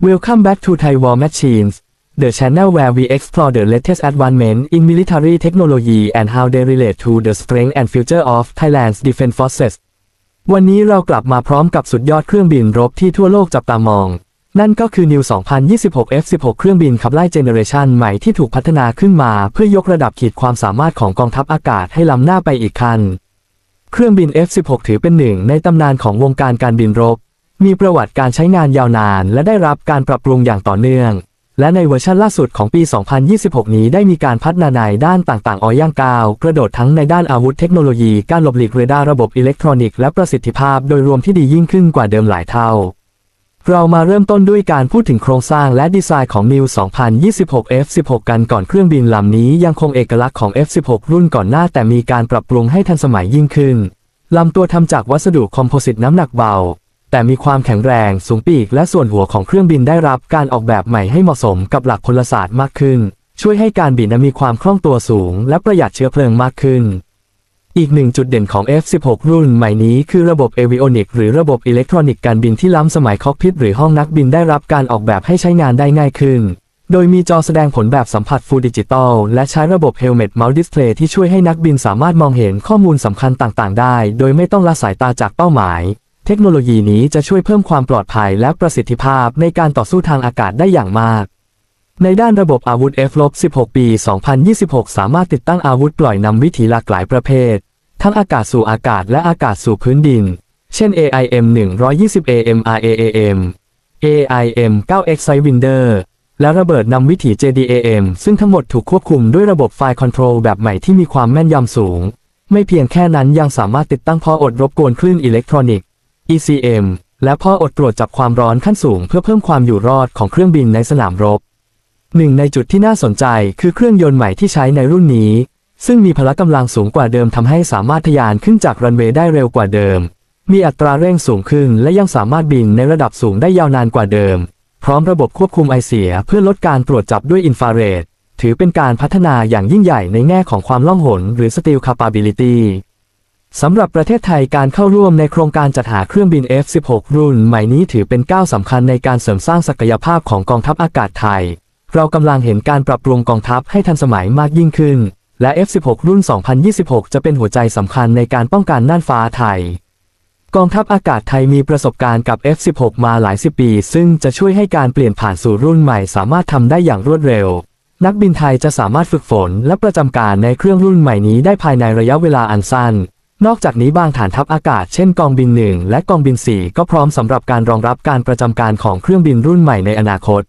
Welcome back to Thai War Machines, the channel where we explore the latest advancement in military technology and how they relate to the strength and future of Thailand's defense forces. วันนี้เรากลับมาพร้อมกับสุดยอดเครื่องบินรบที่ทั่วโลกจับตามอง นั่นก็คือ New 2026 F16 เครื่องบินขับไล่เจเนเรชันใหม่ที่ถูกพัฒนาขึ้นมาเพื่อยกระดับขีดความสามารถของกองทัพอากาศให้ล้ำหน้าไปอีกขั้น เครื่องบิน F16 ถือเป็นหนึ่งในตำนานของวงการการบินรบ มีประวัติการใช้งานยาวนาน และได้รับการปรับปรุงอย่างต่อเนื่อง และในเวอร์ชันล่าสุดของปี 2026 นี้ได้มีการพัฒนาในด้านต่างๆ ออย่างก้าวกระโดดทั้งในด้านอาวุธเทคโนโลยี การหลบหลีกเรดาร์ระบบอิเล็กทรอนิกส์และประสิทธิภาพโดยรวมที่ดียิ่งขึ้นกว่าเดิมหลายเท่าเรามาเริ่มต้นด้วยการพูดถึงโครงสร้างและดีไซน์ของ New 2026 F16 กันก่อนเครื่องบินลำนี้ยังคงเอกลักษณ์ของ F16 รุ่นก่อนหน้าแต่มีการปรับปรุงให้ทันสมัยยิ่งขึ้น ลำตัวทำจากวัสดุคอมโพสิตน้ำหนักเบา แต่มีความแข็งแรงสูงปีกและส่วนหัวของเครื่องบินได้รับการออกแบบใหม่ให้เหมาะสมกับหลักพลศาสตร์มากขึ้น ช่วยให้การบินมีความคล่องตัวสูง และประหยัดเชื้อเพลิงมากขึ้น อีกหนึ่งจุดเด่นของ F16 รุ่นใหม่นี้คือระบบ Avionics หรือระบบอิเล็กทรอนิกส์การบินที่ล้ำสมัยคอกพิทหรือห้องนักบินได้รับการออกแบบให้ใช้งานได้ง่ายขึ้น โดยมีจอแสดงผลแบบสัมผัส Full Digital และใช้ระบบ Helmet Mount Display ที่ช่วยให้นักบินสามารถมองเห็นข้อมูลสำคัญต่างๆ ได้ โดยไม่ต้องละสายตาจากเป้าหมาย เทคโนโลยีนี้จะช่วยเพิ่มความปลอดภัยและประสิทธิภาพในการต่อสู้ทางอากาศได้อย่างมาก ในด้านระบบอาวุธ F-16 ปี 2026 สามารถติดตั้งอาวุธปล่อยนำวิถีหลากหลายประเภท ทั้งอากาศสู่อากาศและอากาศสู่พื้นดิน เช่น AIM 120 AM RAAM AIM 9X Sidewinder และระเบิดนำวิถี JDAM ซึ่งทั้งหมดถูกควบคุมด้วยระบบไฟล์คอนโทรลแบบใหม่ที่มีความแม่นยำสูง ไม่เพียงแค่นั้นยังสามารถติดตั้งพออดรบกวนคลื่นอิเล็กทรอนิกส์ ECM และพ่ออดตรวจจับความร้อนขั้นสูงเพื่อเพิ่มความอยู่รอดของเครื่องบินในสนามรบ หนึ่งในจุดที่น่าสนใจคือเครื่องยนต์ใหม่ที่ใช้ในรุ่นนี้ ซึ่งมีพละกำลังสูงกว่าเดิมทำให้สามารถทะยานขึ้นจากรันเวย์ได้เร็วกว่าเดิม มีอัตราเร่งสูงขึ้นและยังสามารถบินในระดับสูงได้ยาวนานกว่าเดิม พร้อมระบบควบคุมไอเสียเพื่อลดการตรวจจับด้วยอินฟราเรดถือเป็นการพัฒนาอย่างยิ่งใหญ่ในแง่ของความล่องหนหรือ Steel Capability สำหรับประเทศไทยการเข้าร่วมในโครงการจัดหาเครื่องบิน F-16 รุ่นใหม่นี้ถือเป็นก้าวสำคัญในการเสริมสร้างศักยภาพของกองทัพอากาศไทย เรากำลังเห็นการปรับปรุงกองทัพให้ทันสมัยมากยิ่งขึ้น และ F-16 รุ่น 2026 จะเป็นหัวใจสำคัญในการป้องกันน่านฟ้าไทย กองทัพอากาศไทยมีประสบการณ์กับ F-16 มาหลายสิบปี ซึ่งจะช่วยให้การเปลี่ยนผ่านสู่รุ่นใหม่สามารถทำได้อย่างรวดเร็วนักบินไทยจะสามารถฝึกฝนและประจำการในเครื่องรุ่นใหม่นี้ได้ภายในระยะเวลาอันสั้น นอกจากนี้บางฐานทัพอากาศเช่นกองบิน 1 และกองบิน 4 ก็พร้อมสำหรับการรองรับการประจำการของเครื่องบินรุ่นใหม่ในอนาคต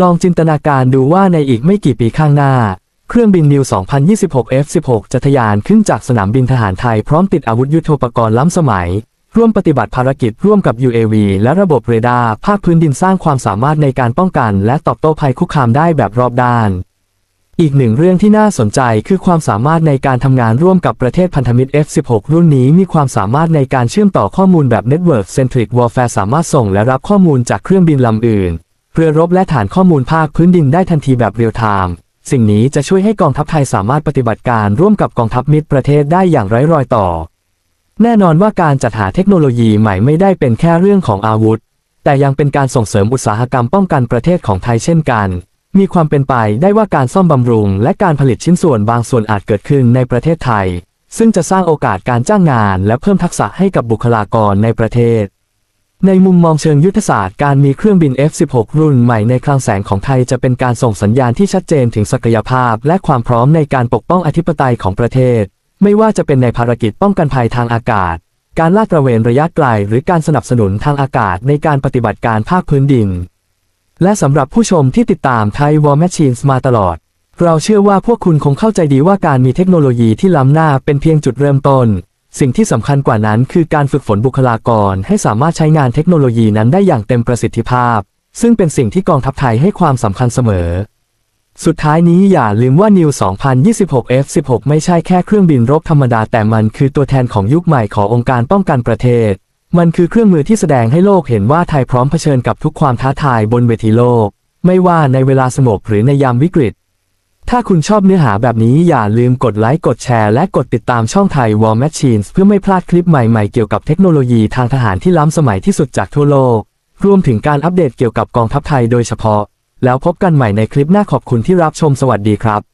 ลองจินตนาการดูว่าในอีกไม่กี่ปีข้างหน้า เครื่องบินนิว 2026 F16 จะทะยานขึ้นจากสนามบินทหารไทยพร้อมติดอาวุธยุทโธปกรณ์ล้ำสมัย ร่วมปฏิบัติภารกิจร่วมกับ UAV และระบบเรดาร์ภาคพื้นดินสร้างความสามารถในการป้องกัน และตอบโต้ภัยคุกคามได้แบบรอบด้าน อีกหนึ่งเรื่องที่น่าสนใจคือความสามารถในการทำงานร่วมกับประเทศพันธมิตร F16 รุ่นนี้มีความสามารถในการเชื่อมต่อข้อมูลแบบ Network Centric Warfare สามารถส่งและรับข้อมูลจากเครื่องบินลำอื่น เรือรบและฐานข้อมูลภาคพื้นดินได้ทันทีแบบเรียลไทม์สิ่งนี้จะช่วยให้กองทัพไทยสามารถปฏิบัติการร่วมกับกองทัพมิตรประเทศได้อย่างไร้รอยต่อ แน่นอนว่าการจัดหาเทคโนโลยีใหม่ไม่ได้เป็นแค่เรื่องของอาวุธ แต่ยังเป็นการส่งเสริมอุตสาหกรรมป้องกันประเทศของไทยเช่นกัน มีความเป็นไปได้ว่าการซ่อมบำรุง และการผลิตชิ้นส่วนบางส่วนอาจเกิดขึ้นในประเทศไทย ซึ่งจะสร้างโอกาสการจ้างงาน และเพิ่มทักษะให้กับบุคลากรในประเทศ ในมุมมองเชิงยุทธศาสตร์การมีเครื่องบิน F16 รุ่นใหม่ในคลังแสงของไทยจะเป็นการส่งสัญญาณที่ชัดเจนถึงศักยภาพ และความพร้อมในการปกป้องอธิปไตยของประเทศ ไม่ว่าจะเป็นในภารกิจป้องกันภัยทางอากาศ การลาดตระเวนระยะไกล หรือการสนับสนุนทางอากาศในการปฏิบัติการภาคพื้นดิน และสำหรับผู้ชมที่ติดตามไทย War Machines มาตลอด เราเชื่อว่าพวกคุณคงเข้าใจดีว่าการมีเทคโนโลยีที่ล้ำหน้าเป็นเพียงจุดเริ่มต้น สิ่งที่สำคัญกว่านั้นคือการฝึกฝนบุคลากร ให้สามารถใช้งานเทคโนโลยีนั้นได้อย่างเต็มประสิทธิภาพ ซึ่งเป็นสิ่งที่กองทัพไทยให้ความสำคัญเสมอ สุดท้ายนี้อย่าลืมว่า New 2026 F16 ไม่ใช่แค่เครื่องบินรบธรรมดาแต่มันคือตัวแทนของยุคใหม่ขององค์การป้องกันประเทศ มันคือเครื่องมือที่แสดงให้โลกเห็นว่าไทยพร้อมเผชิญกับทุกความท้าทายบนเวทีโลก ไม่ว่าในเวลาสงบหรือในยามวิกฤต ถ้าคุณชอบเนื้อหาแบบนี้อย่าลืมกดไลค์กดแชร์และกดติดตามช่องไทย War Machines เพื่อไม่พลาดคลิปใหม่ๆเกี่ยวกับเทคโนโลยีทางทหารที่ล้ำสมัยที่สุดจากทั่วโลก รวมถึงการอัปเดตเกี่ยวกับกองทัพไทยโดยเฉพาะ แล้วพบกันใหม่ในคลิปหน้าขอบคุณที่รับชมสวัสดีครับ